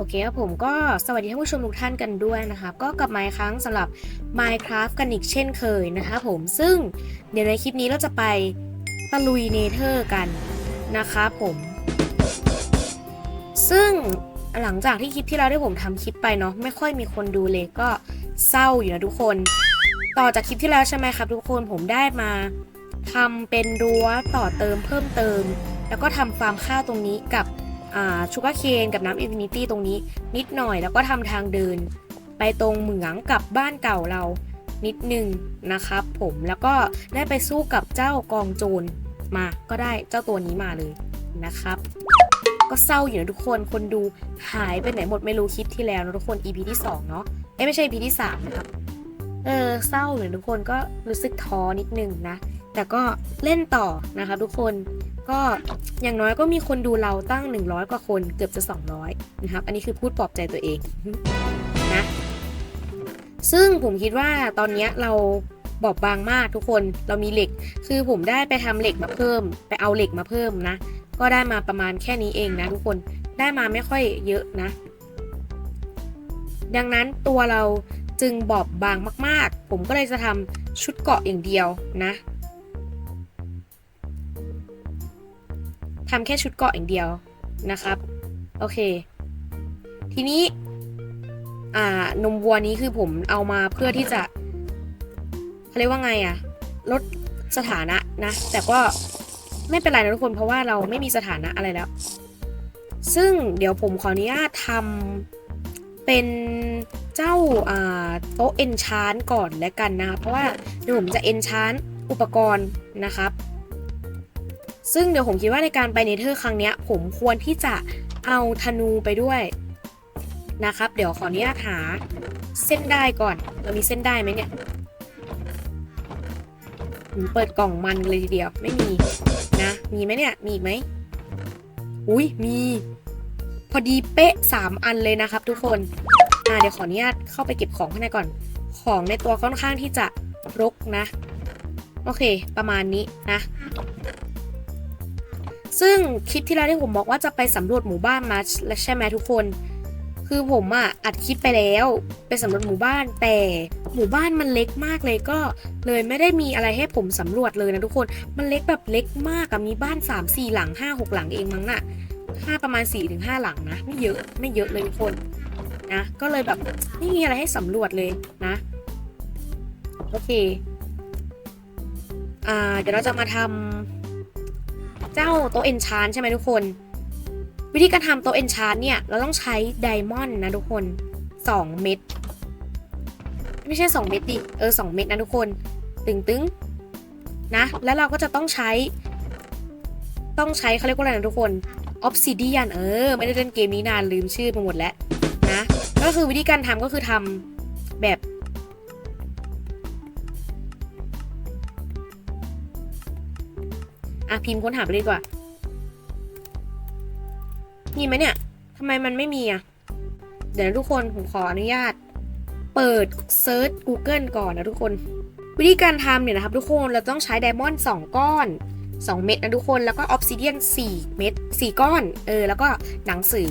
โอเคครับผมก็สวัสดีท่านผู้ชมทุกท่านกันด้วยนะครับก็กลับมาอีกครั้งสำหรับ Minecraft กันอีกเช่นเคยนะครับผมซึ่งเดี๋ยวในคลิปนี้เราจะไปตะลุยเนเธอร์กันนะครับผม ซึ่งหลังจากที่คลิปที่เราได้ผมทำคลิปไปเนาะไม่ค่อยมีคนดูเลยก็เศร้าอยู่นะทุกคน ต่อจากคลิปที่แล้วใช่ไหมครับ ทุกคนผมได้มาทำเป็นรั้วต่อเติมเพิ่มเติม แล้วก็ทำฟาร์มข้าวตรงนี้กับ ชูการ์เคนกับน้ำอินฟินิตี้ตรงนี้นิดหน่อยแล้วก็ทำทางเดิน ไปตรงเหมืองกับบ้านเก่าเรานิดนึงนะครับผมแล้วก็ได้ไปสู้กับเจ้ากองโจรมาก็ได้เจ้าตัวนี้มาเลยนะครับ ก็เศร้าอยู่นะทุกคนคนดูหายไปไหนหมดไม่รู้คลิปที่แล้วนะทุกคน EP ที่2เนาะเอ้ไม่ใช่ EP ที่3นะครับเออเศร้าอยู่นะทุกคนก็รู้สึกท้อนิดนึงนะ แต่ก็เล่นต่อนะครับทุกคน ก็อย่างน้อยก็มีคนดูเราตั้ง 100 กว่าคนเกือบจะ 200 นะครับ อันนี้คือพูดปลอบใจตัวเองนะซึ่งผมคิดว่าตอนนี้เราบอบบางมากทุกคนเรามีเหล็ก คือผมได้ไปทำเหล็กมาเพิ่ม ไปเอาเหล็กมาเพิ่มนะ ก็ได้มาประมาณแค่นี้เองนะทุกคนได้มาไม่ค่อยเยอะนะ ดังนั้นตัวเราจึงบอบบางมาก ๆ ผมก็เลยจะทำชุดเกาะอย่างเดียวนะ ทำแค่ชุดเกาะอย่างเดียวนะครับ โอเค ทีนี้ อ่านมวัวนี้คือผมเอามาเพื่อที่จะเขาเรียกว่าไงอะลดสถานะนะ แต่ก็ไม่เป็นไรนะทุกคนเพราะว่าเราไม่มีสถานะอะไรแล้ว ซึ่งเดี๋ยวผมขออนุญาตทำเป็นเจ้าโต๊ะเอนชานก่อนแล้วกันนะคะเพราะว่าเดี๋ยวผมจะเอนชานอุปกรณ์นะครับ ซึ่งเดี๋ยวผมคิดว่าในการไปเนเธอร์ครั้งนี้ผมควรที่จะเอาธนูไปด้วยนะครับ เดี๋ยวขออนุญาตหาเส้นได้ก่อน เรามีเส้นได้ไหมเนี่ยเปิดกล่องมันเลยทีเดียวไม่มีนะ มีไหมเนี่ย มีอีกไหมอุ้ยมี พอดีเป๊ะ 3 อันเลยนะครับทุกคนอ่าเดี๋ยวขออนุญาตเข้าไปเก็บของข้างในก่อน ของในตัวค่อนข้างที่จะรกนะ โอเค ประมาณนี้นะ ซึ่งคลิปที่แล้วที่ผมบอกว่าจะไปสำรวจหมู่บ้านมาใช่ไหมทุกคน คือผมอะอัดคลิปไปแล้วไปสำรวจหมู่บ้าน แต่หมู่บ้านมันเล็กมากเลยก็ เลยไม่ได้มีอะไรให้ผมสำรวจเลยนะทุกคน มันเล็กแบบเล็กมากอะมีบ้าน 3 4 หลัง 5 6 หลังเองมั้งน่ะห้าประมาณ4-5ถึงหลังนะไม่เยอะไม่เยอะเลยทุกคนนะก็เลยแบบไม่มีอะไรให้สำรวจเลยนะโอเคอ่าเดี๋ยวเราจะมาทำ เจ้าโต๊ะเอนชานใช่ไหมทุกคน วิธีการทำโต๊ะเอนชานเนี่ย เราต้องใช้ไดมอนด์นะทุกคน 2 เม็ดไม่ใช่ 2 เม็ดดิเออ 2 เม็ดนะทุกคน ตึงตึงนะ แล้วเราก็จะต้องใช้ ต้องใช้เขาเรียกว่าอะไรนะทุกคนออฟซิเดียนเออ ไม่ได้เล่นเกมนี้นานลืมชื่อไปหมดแล้วนะ ก็คือวิธีการทำก็คือทำแบบ อะพิมพ์ค้นหาไปเลยดีกว่า มีไหมเนี่ยทำไมมันไม่มีอะ เดี๋ยวนะทุกคนผมขออนุญาต เปิดเซิร์ช Google ก่อนนะทุกคน วิธีการทำเนี่ยนะครับ ทุกคนเราต้องใช้ไดมอนด์2ก้อน 2 เม็ดนะทุกคนแล้วก็ออฟซิเดียน4เม็ด4ก้อน เออ แล้วก็หนังสือ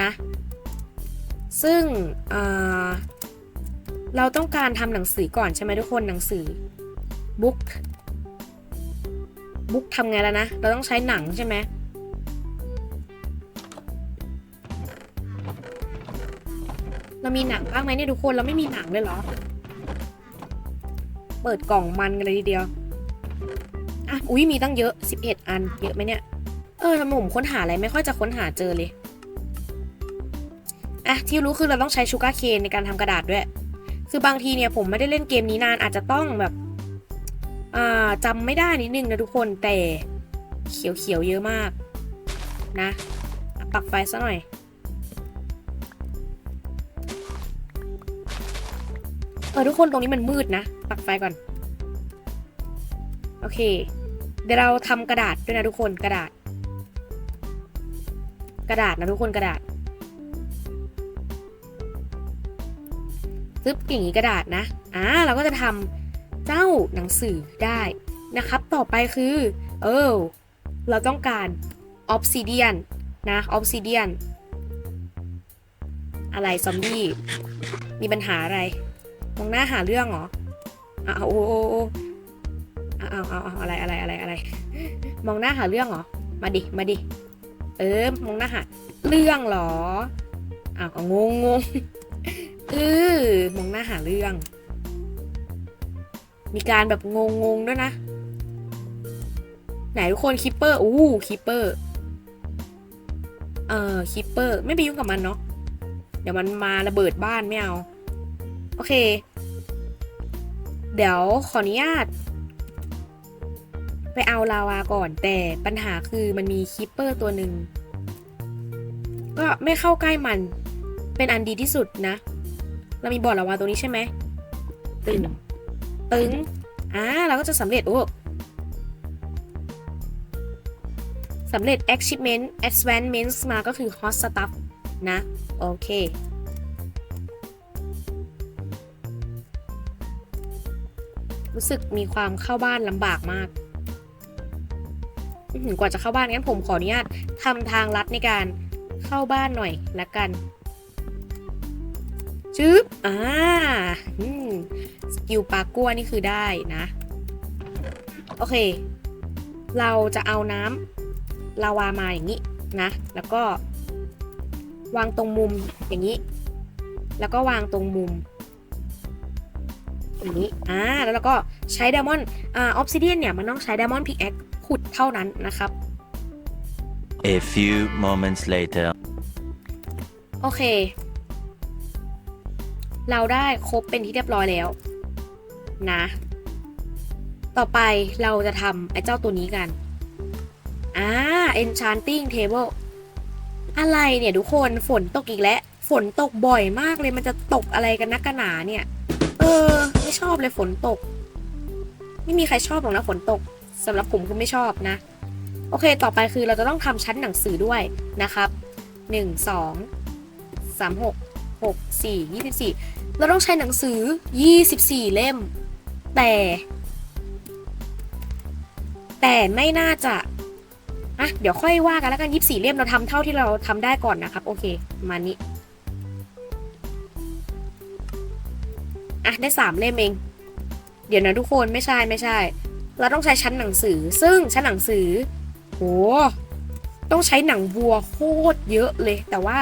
นะ ซึ่งเราต้องการทำหนังสือก่อนใช่ไหมทุกคนหนังสือบุ๊ก บุ๊กทำไงแล้วนะ เราต้องใช้หนังใช่ไหมเรามีหนังบ้างไหมเนี่ยทุกคนเราไม่มีหนังเลยเหรอ เปิดกล่องมันกันเลยทีเดียว อะ อุ้ยมีตั้งเยอะ 11 อัน เยอะไหมเนี่ย เออทำไมผมค้นหาอะไรไม่ค่อยจะค้นหาเจอเลย อะ ที่รู้คือเราต้องใช้ชูการ์เคนในการทำกระดาษด้วย คือบางทีเนี่ยผมไม่ได้เล่นเกมนี้นานอาจจะต้องแบบ จำไม่ได้นิดนึงนะทุกคนแต่เขียวๆเยอะมาก นะปักไฟซะหน่อย เออทุกคนตรงนี้มันมืดนะ ปักไฟก่อน โอเค เดี๋ยวเราทำกระดาษด้วยนะทุกคนกระดาษ กระดาษนะทุกคนกระดาษซึบอย่างนี้กระดาษนะ อ่าเราก็จะทำ เจ้าหนังสือได้นะครับ ต่อไปคือ เออ เราต้องการออฟซิเดียนนะออฟซิเดียนอะไรซอมบี้ มีปัญหาอะไร มองหน้าหาเรื่องเหรออ้าวโอ้โอ้โอ้อ้าวอ้าวอ้าอะไรอะไรอะไรอะไร มองหน้าหาเรื่องเหรอ มาดิ มาดิ เออ มองหน้าหาเรื่องเหรออ้าวงงงงเออมองหน้าหาเรื่อง มีการแบบงงงๆด้วยนะ ไหนทุกคนคิปเปอร์อู้คิปเปอร์ เออคิปเปอร์ ไม่ไปยุ่งกับมันเนาะ เดี๋ยวมันมาระเบิดบ้านไม่เอา โอเค เดี๋ยวขออนุญาต ไปเอาลาวาก่อน แต่ปัญหาคือมันมีคิปเปอร์ตัวหนึ่ง ก็ไม่เข้าใกล้มัน เป็นอันดีที่สุดนะ เรามีบ่อลาวาตัวนี้ใช่ไหมตึง ตึงอ่าเราก็จะสำเร็จโอ้สำเร็จ achievement advancements มาก็คือ hot stuff นะ โอเค รู้สึกมีความเข้าบ้านลำบากมากกว่าจะเข้าบ้านงั้นผมขออนุญาตทำทางลัดในการเข้าบ้านหน่อยละกัน จึ๊บ อ่าอืมสกิลปากัวนี่คือได้นะ โอเค เราจะเอาน้ำลาวามาอย่างนี้นะ แล้วก็ วางตรงมุมอย่างนี้ แล้วก็วางตรงมุมอย่างนี้ อ่า แล้วเราก็ใช้ไดมอนด์ อ่า ออฟซิเดียนเนี่ย มันต้องใช้ไดมอนด์พิกแอคขุดเท่านั้นนะครับ A few moments later. โอเค เราได้ครบเป็นที่เรียบร้อยแล้ว นะ ต่อไปเราจะทำไอ้เจ้าตัวนี้กันอ่า enchanting table อะไรเนี่ยทุกคนฝนตกอีกแล้ว ฝนตกบ่อยมากเลยมันจะตกอะไรกันนักกันหนาเนี่ย เออ ไม่ชอบเลยฝนตก ไม่มีใครชอบหรอกนะฝนตกสำหรับผมก็ไม่ชอบนะ โอเค ต่อไปคือเราจะต้องทำชั้นหนังสือด้วยนะครับหนึ่งสองสามหก หกสี่ยี่สิบสี่เราต้องใช้หนังสือยี่สิบสี่เล่ม แต่ แต่ไม่น่าจะอะเดี๋ยวค่อยว่ากันแล้วกันยี่สี่เล่มเราทำเท่าที่เราทำได้ก่อนนะครับ โอเคมานี้อะได้สามเล่มเอง เดี๋ยวนะทุกคนไม่ใช่ไม่ใช่ เราต้องใช้ชั้นหนังสือ ซึ่งชั้นหนังสือโหต้องใช้หนังวัวโคตรเยอะเลยแต่ว่า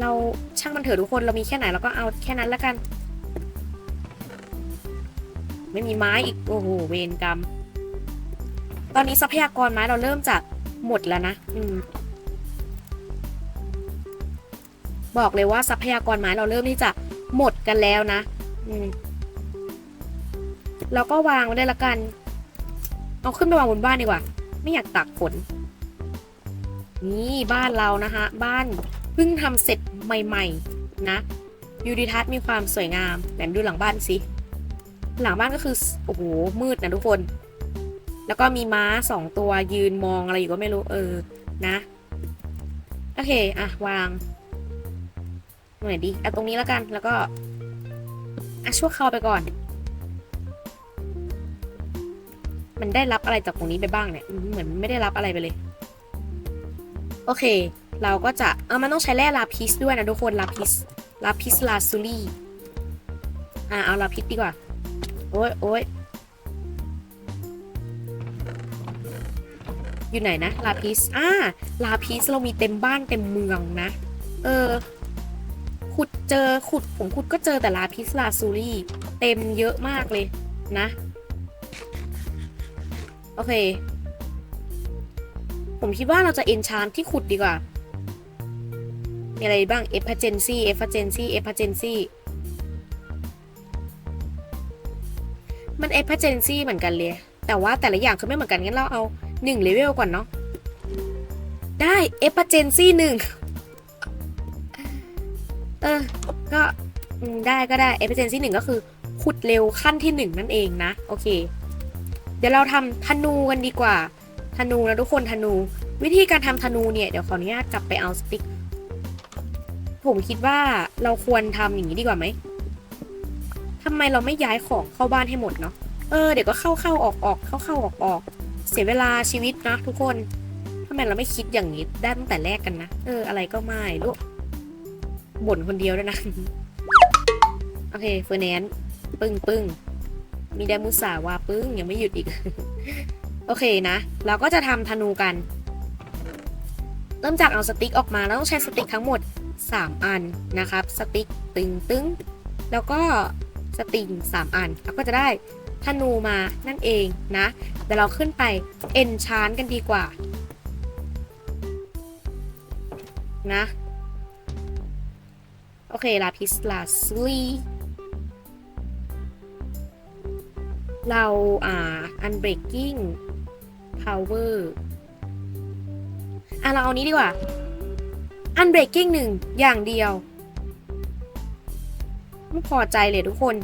เราช่างมันเถอะทุกคนเรามีแค่ไหนเราก็เอาแค่นั้นแล้วกัน ไม่มีไม้อีกโอ้โหเวรกรรม ตอนนี้ทรัพยากรไม้เราเริ่มจากหมดแล้วนะอืมบอกเลยว่าทรัพยากรไม้เราเริ่มที่จะหมดกันแล้วนะ อืมเราก็วางไว้ได้ละกัน เอาขึ้นไปวางบนบ้านดีกว่า ไม่อยากตักฝนนี่บ้านเรานะคะบ้าน พิ่งทำเสร็จใหม่ๆนะยูดิทัศน์มีความสวยงามแต่ดูหลังบ้านสิ หลังบ้านก็คือ โอ้โห มืดนะทุกคน แล้วก็มีม้าสองตัวยืนมองอะไรอยู่ก็ไม่รู้เออนะ โอเค อะ วางหน่อยดีเอาตรงนี้แล้วกันแล้วก็อะชั่วคราวไปก่อน มันได้รับอะไรจากตรงนี้ไปบ้างเนี่ย เหมือนไม่ได้รับอะไรไปเลย โอเค เราก็จะเออมันต้องใช้แร่ลาพิสด้วยนะทุกคนลาพิสลาพิสลาซูลี่อ่าเอาลาพิสดีกว่า โอ้ยโอ้ยอยู่ไหนนะลาพิสอ่าลาพิสเรามีเต็มบ้านเต็มเมืองนะ เออ ขุดเจอขุดผมขุดก็เจอแต่ลาพิสลาซูลี่เต็มเยอะมากเลยนะ โอเค ผมคิดว่าเราจะ enchant ที่ขุดดีกว่า มีอะไรบ้าง efficiency efficiency efficiency มัน efficiency เหมือนกันเลย แต่ว่าแต่ละอย่างคือไม่เหมือนกันงั้นเราเอา1 level ก่อนเนาะ ได้ efficiency 1เออ ก็ได้ก็ได้ efficiency 1ก็คือขุดเร็วขั้นที่ 1 นั่นเองนะ โอเค เดี๋ยวเราทำธนูกันดีกว่า ธนูนะทุกคนธนู วิธีการทำธนูเนี่ย เดี๋ยวขออนุญาตกลับไปเอาสติ๊ก ผมคิดว่าเราควรทำอย่างนี้ดีกว่าไหมทำไมเราไม่ย้ายของเข้าบ้านให้หมดเนาะ เออเดี๋ยวก็เข้าเข้าออกออกเข้าเข้าออกออกเสียเวลาชีวิตนะทุกคนทำไมเราไม่คิดอย่างนี้ได้ตั้งแต่แรกกันนะ เออ อะไรก็ไม่รู้บ่นคนเดียวด้วยนะ โอเคเฟอร์แนนซ์ปึ้งปึ้งมีแดมุสาวาปึ้งยังไม่หยุดอีก โอเคนะ เราก็จะทำธนูกัน เริ่มจากเอาสติ๊กออกมาแล้วต้องใช้สติ๊กทั้งหมด 3 อันนะครับ สติ๊กตึงตึงแล้วก็สติง3 อันแล้วก็จะได้ธนูมานั่นเองนะเดี๋ยวเราขึ้นไปเอนชานกันดีกว่านะโอเค ลาพิสลาสลีเราอ่า unbreaking power อะ เราเอานี้ดีกว่า unbreaking หนึ่งอย่างเดียว ไม่พอใจเลยทุกคน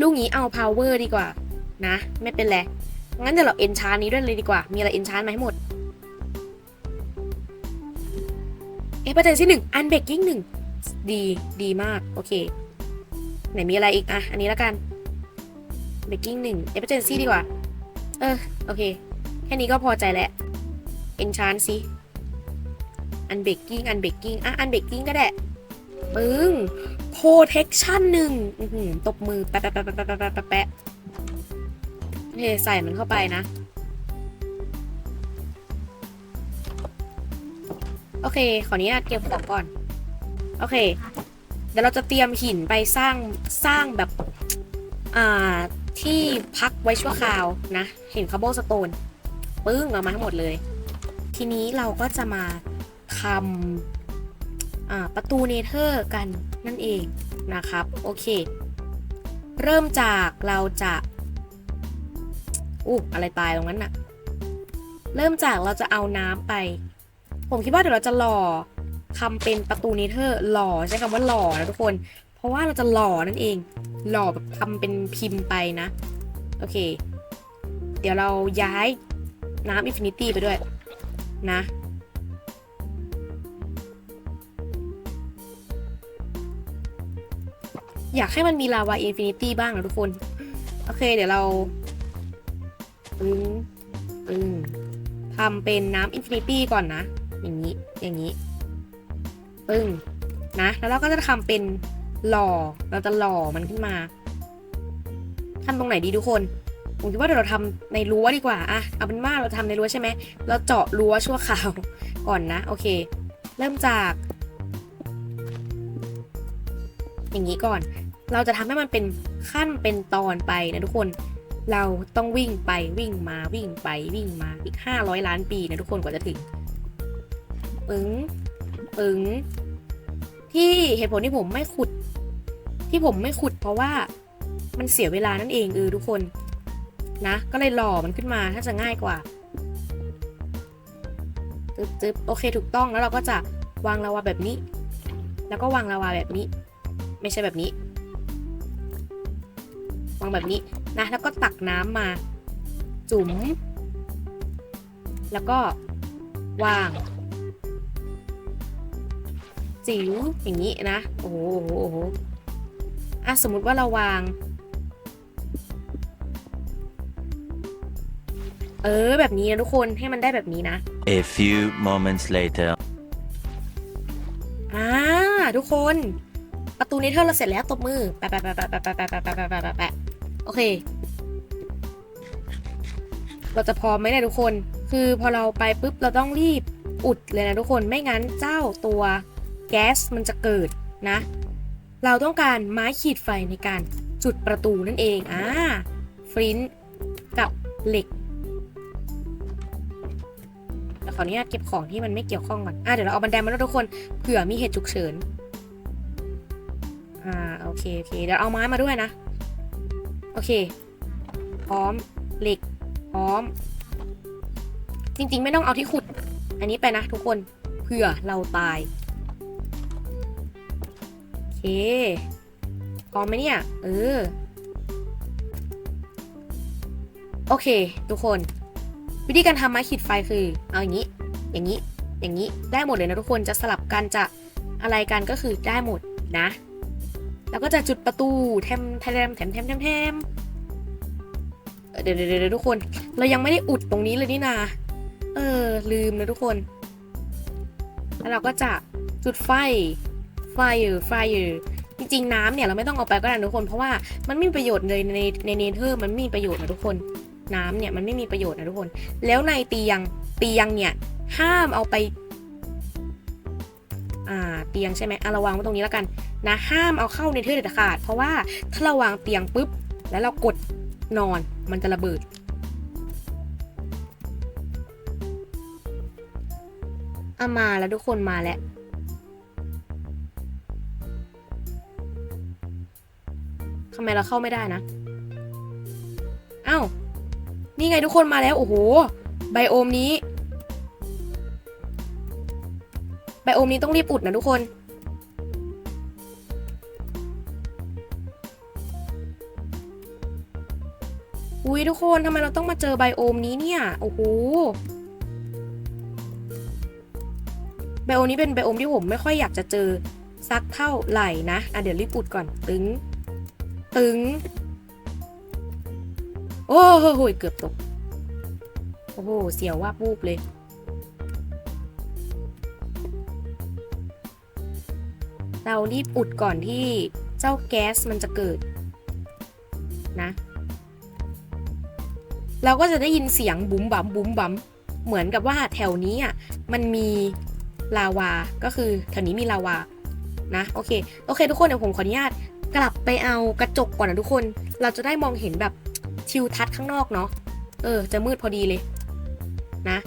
ลูกนี้เอา power ดีกว่า นะ ไม่เป็นไร งั้นเดี๋ยวเรา enchant นี้ด้วยเลยดีกว่า มีอะไร enchant มาให้หมด เอ p ประเด็นที่หนึ่ง unbreaking หนึ่งดีดีมาก โอเค ไหนมีอะไรอีก อะ อันนี้แล้วกัน breaking หนึ่ง emergency ดีกว่า เออ โอเค แค่นี้ก็พอใจแล้ว enchant สิ unbreaking unbreaking อันเบกกิ้งอันเบกกิ้งอะอันเบกกิ้งก็ได้ปึ้งโพเทคชั่นหนึ่งตบมือแปะแปะแปะแปะแปะแปะเทใส่มันเข้าไปนะ โอเค ขออนุญาตเก็บยมของก่อน โอเค เดี๋ยวเราจะเตรียมหินไปสร้างสร้างแบบ อ่า ที่พักไว้ชั่วคราวนะหินคาร์บอนสโตน ปึ้งเอามาทั้งหมดเลย ทีนี้เราก็จะมา ทำประตูเนเธอร์กันนั่นเองนะครับ โอเค เริ่มจากเราจะอู้อะไรตายตรงนั้นน่ะ เริ่มจากเราจะเอาน้ำไป ผมคิดว่าเดี๋ยวเราจะหล่อทำเป็นประตูเนเธอร์หล่อใช้คำว่าหล่อนะทุกคน เพราะว่าเราจะหล่อนั่นเอง หล่อแบบทำเป็นพิมพ์ไปนะ โอเค เดี๋ยวเราย้ายน้ำอินฟินิตี้ไปด้วยนะ อยากให้มันมีลาวาอินฟินิตี้บ้างนะทุกคน โอเค เดี๋ยวเราปึ้งปึ้งทำเป็นน้ำอินฟินิตี้ก่อนนะ อย่างนี้ อย่างนี้ ปึ้ง นะ แล้วเราก็จะทำเป็นหล่อ เราจะหล่อมันขึ้นมาทำตรงไหนดีทุกคน ผมคิดว่าเดี๋ยวเราทำในรั้วดีกว่าอะเอาเป็นว่าเราทำในรั้วใช่ไหม เราเจาะรั้วชั่วคราวก่อนนะ โอเค เริ่มจาก อย่างนี้ก่อน เราจะทำให้มันเป็นขั้นเป็นตอนไปนะทุกคน เราต้องวิ่งไปวิ่งมาวิ่งไปวิ่งมาอีก500ล้านปีนะทุกคนกว่าจะถึงปึ้งปึ้งที่เหตุผลที่ผมไม่ขุด ที่ผมไม่ขุด เพราะว่ามันเสียเวลานั่นเองเออทุกคนนะ ก็เลยหล่อมันขึ้นมาถ้าจะง่ายกว่าจึ๊บจึ๊บโอเคถูกต้องแล้วเราก็จะวางลาวาแบบนี้ แล้วก็วางลาวาแบบนี้ ไม่ใช่แบบนี้ วางแบบนี้นะแล้วก็ตักน้ำมาจุ๋ม แล้วก็วางจิ๋วอย่างนี้นะ โอ้โหโอ้โหโอ้โหอะสมมุติว่าเราวาง เออแบบนี้นะทุกคนให้มันได้แบบนี้นะ A few moments later. อ่าทุกคน ประตูเนเธอร์เราเสร็จแล้วตบมือแปะแปะแปะแปะแปะแปะแปะแปะ โอเค เราจะพร้อมไหมเนี่ยทุกคน คือพอเราไปปุ๊บเราต้องรีบอุดเลยนะทุกคน ไม่งั้นเจ้าตัวแก๊สมันจะเกิดนะ เราต้องการไม้ขีดไฟในการจุดประตูนั่นเอง อ่าฟลินต์กับเหล็กขออนุญาตเก็บของที่มันไม่เกี่ยวข้องก่อน อะเดี๋ยวเราเอาบันไดมาแล้วทุกคน เผื่อมีเหตุฉุกเฉิน อ่า โอเค โอเค เดี๋ยวเอาไม้มาด้วยนะ โอเค พร้อม เหล็ก พร้อม จริงๆ ไม่ต้องเอาที่ขุด อันนี้ไปนะทุกคน เผื่อเราตาย โอเคพร้อมไหมเนี่ย เออ โอเค ทุกคน วิธีการทำไม้ขีดไฟคือ เอาอย่างนี้ อย่างนี้ อย่างนี้ ได้หมดเลยนะทุกคน จะสลับกันจะอะไรกันก็คือได้หมดนะ แล้วก็จะจุดประตูแทมแทมแทมแทมแทมแทมเดี๋ยวเดี๋ยวเดี๋ยวทุกคน เรายังไม่ได้อุดตรงนี้เลยนี่นา เออ ลืมนะทุกคน แล้วเราก็จะจุดไฟ ไฟ fire fire จริงๆน้ำเนี่ยเราไม่ต้องเอาไปก็ได้ทุกคน เพราะว่ามันไม่มีประโยชน์เลยในในเนเธอร์มันไม่มีประโยชน์นะทุกคน น้ำเนี่ยมันไม่มีประโยชน์นะทุกคน แล้วในเตียงเตียงเนี่ยห้ามเอาไป อ่าเตียงใช่ไหมอะเราวางไว้ตรงนี้แล้วกัน นะห้ามเอาเข้าในเทอร์เด็ดขาด เพราะว่าถ้าเราวางเตียงปุ๊บ แล้วเรากดนอนมันจะระเบิดอามาแล้วทุกคนมาแล้วทำไมเราเข้าไม่ได้นะอ้าวนี่ไงทุกคนมาแล้ว โอ้โห ไบโอมนี้ ไบโอมนี้ต้องรีบอุดนะทุกคน อุ้ยทุกคนทำไมเราต้องมาเจอไบโอมนี้เนี่ย โอ้โหไบโอมนี้เป็นไบโอมที่ผมไม่ค่อยอยากจะเจอสักเท่าไหร่นะ อะเดี๋ยวรีบอุดก่อนตึง ตึง โอ้โหเกือบตก โอ้โห เสียวว่าบวูบเลย เรารีบอุดก่อนที่เจ้าแก๊สมันจะเกิดนะ เราก็จะได้ยินเสียงบุ๋มบั๋มบุ๋มบั๋มเหมือนกับว่าแถวนี้อะมันมีลาวา ก็คือแถวนี้มีลาวา นะ โอเค โอเค ทุกคนเดี๋ยวผมขออนุญาตกลับไปเอากระจกก่อนนะทุกคน เราจะได้มองเห็นแบบทิวทัศน์ข้างนอกเนาะ เออ จะมืดพอดีเลย นะ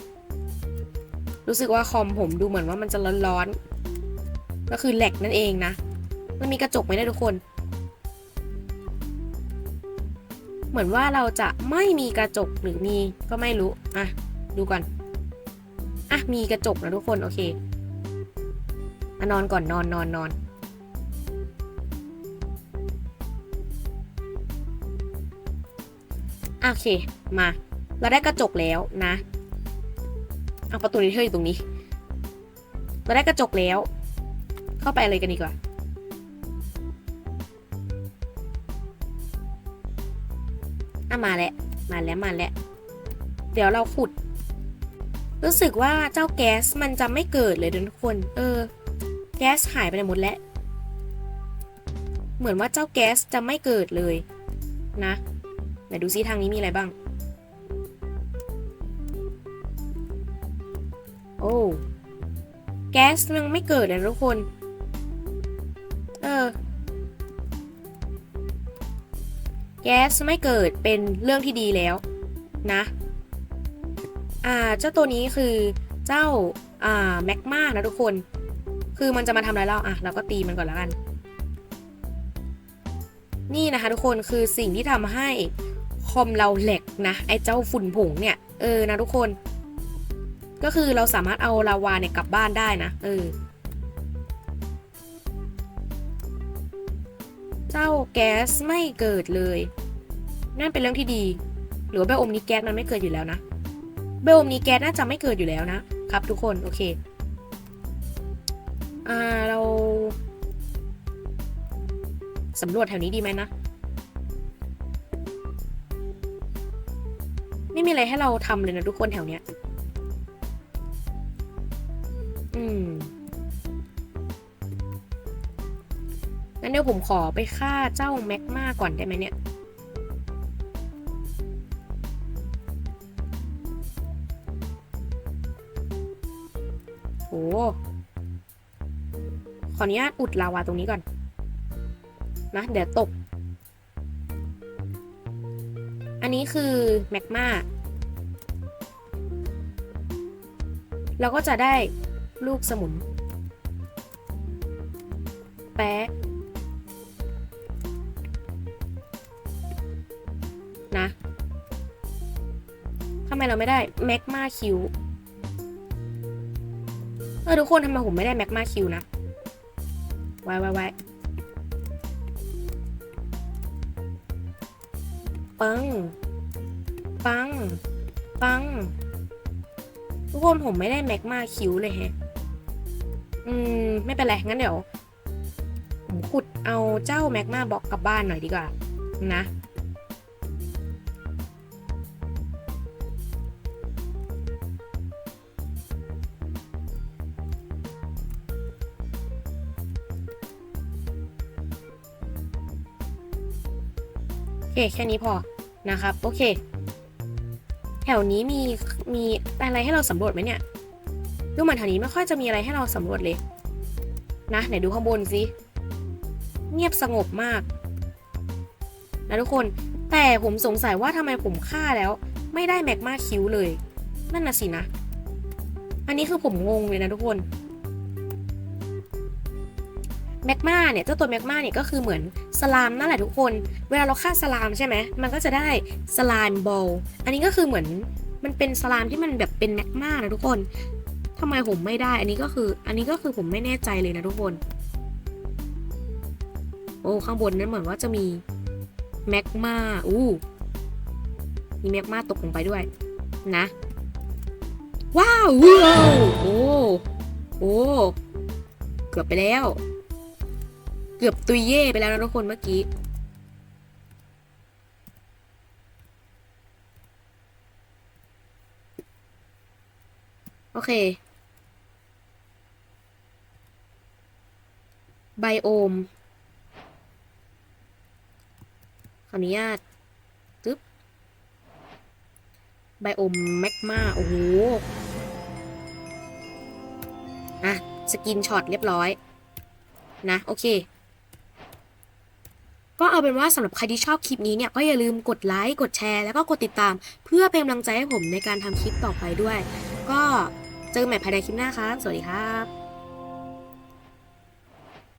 รู้สึกว่าคอมผมดูเหมือนว่ามันจะร้อนๆ ก็คือแหลกนั่นเองนะ มันมีกระจกไหมนะทุกคน เหมือนว่าเราจะไม่มีกระจกหรือมีก็ไม่รู้ อะ ดูก่อน อะ มีกระจกนะทุกคน โอเคอะนอนก่อนนอนนอนนอนโอเค มา เราได้กระจกแล้วนะเอาประตูนี้เธออยู่ตรงนี้ เราได้กระจกแล้ว เข้าไปเลยกันดีกว่า มาแล้วมาแล้วมาแล้วเดี๋ยวเราขุด รู้สึกว่าเจ้าแก๊สมันจะไม่เกิดเลยทุกคน เออ แก๊สหายไปหมดแล้ว เหมือนว่าเจ้าแก๊สจะไม่เกิดเลยนะไหนดูซิทางนี้มีอะไรบ้าง โอ้แก๊สยังไม่เกิดเลยทุกคน เออ แก๊สไม่เกิดเป็นเรื่องที่ดีแล้วนะอ่าเจ้าตัวนี้คือเจ้าอ่าแมกมานะทุกคน คือมันจะมาทำอะไรเราอะเราก็ตีมันก่อนแล้วกัน นี่นะคะ ทุกคนคือสิ่งที่ทำให้คอมเราแหลกนะไอ้เจ้าฝุ่นผงเนี่ยเออนะทุกคน ก็คือเราสามารถเอาลาวาเนี่ยกลับบ้านได้นะเออ้าแก๊สไม่เกิดเลย นั่นเป็นเรื่องที่ดี หรือว่าไบโอมนี้แก๊สมันไม่เกิดอยู่แล้วนะไบโอมนี้แก๊สน่าจะไม่เกิดอยู่แล้วนะครับทุกคนโอเค อ่าเราสำรวจแถวนี้ดีไหมนะ ไม่มีอะไรให้เราทำเลยนะทุกคนแถวเนี้ย ดี๋ยวผมขอไปฆ่าเจ้าแม็กมาก่อนได้ไหมเนี่ยโหขออนุญาตอุดลาวาตรงนี้ก่อน นะ เดี๋ยวตก อันนี้คือแมกมาเราก็จะได้ลูกสมุน แปะนะ ไมเราไม่ได้แมกมาคิวเออทุกคนทำไมผมไม่ได้แมกมาคิวนะไว้ไว้ไว้ปัง ปัง ปัง ทุกคนผมไม่ได้แมกมาคิวเลยแฮะ อืม ไม่เป็นไร งั้นเดี๋ยว ผมขุดเอาเจ้าแมกมาบล็อกกลับบ้านหน่อยดีกว่า นะ แค่นี้พอนะครับ โอเค แถวนี้มีมีอะไรให้เราสำรวจไหมเนี่ยดูเหมือนแถวนี้ไม่ค่อยจะมีอะไรให้เราสำรวจเลย นะไหนดูข้างบนสิเงียบสงบมากนะทุกคนแต่ผมสงสัยว่าทำไมผมฆ่าแล้ว ไม่ได้แมกมาคิวเลย นั่นน่ะสินะ อันนี้คือผมงงเลยนะทุกคน แมกมาเนี่ยเจ้าตัวแมกมาเนี่ยก็คือเหมือนสลามนั่นแหละทุกคน เวลาเราฆ่าสลามใช่ไหมมันก็จะได้สลามบอลอันนี้ก็คือเหมือนมันเป็นสลามที่มันแบบเป็นแมกมานะทุกคนทำไมผมไม่ได้ อันนี้ก็คืออันนี้ก็คือผมไม่แน่ใจเลยนะทุกคน โอ้ข้างบนนั้นเหมือนว่าจะมีแมกมาอู้มีแมกมาตกลงไปด้วย นะ ว้าวโอ้โอ้เกือบไปแล้ว เกือบตุยเย่ไปแล้วนะทุกคนเมื่อกี้ โอเค ไบโอม ขออนุญาตตึ๊บ ไบโอมแมกมาโอ้โห อะ สกินช็อตเรียบร้อย นะ โอเค ก็เอาเป็นว่าสำหรับใครที่ชอบคลิปนี้เนี่ยก็อย่าลืมกดไลค์กดแชร์แล้วก็กดติดตาม เพื่อเป็นกำลังใจให้ผมในการทำคลิปต่อไปด้วย ก็เจอกันใหม่ภายในคลิปหน้าครับสวัสดีครับ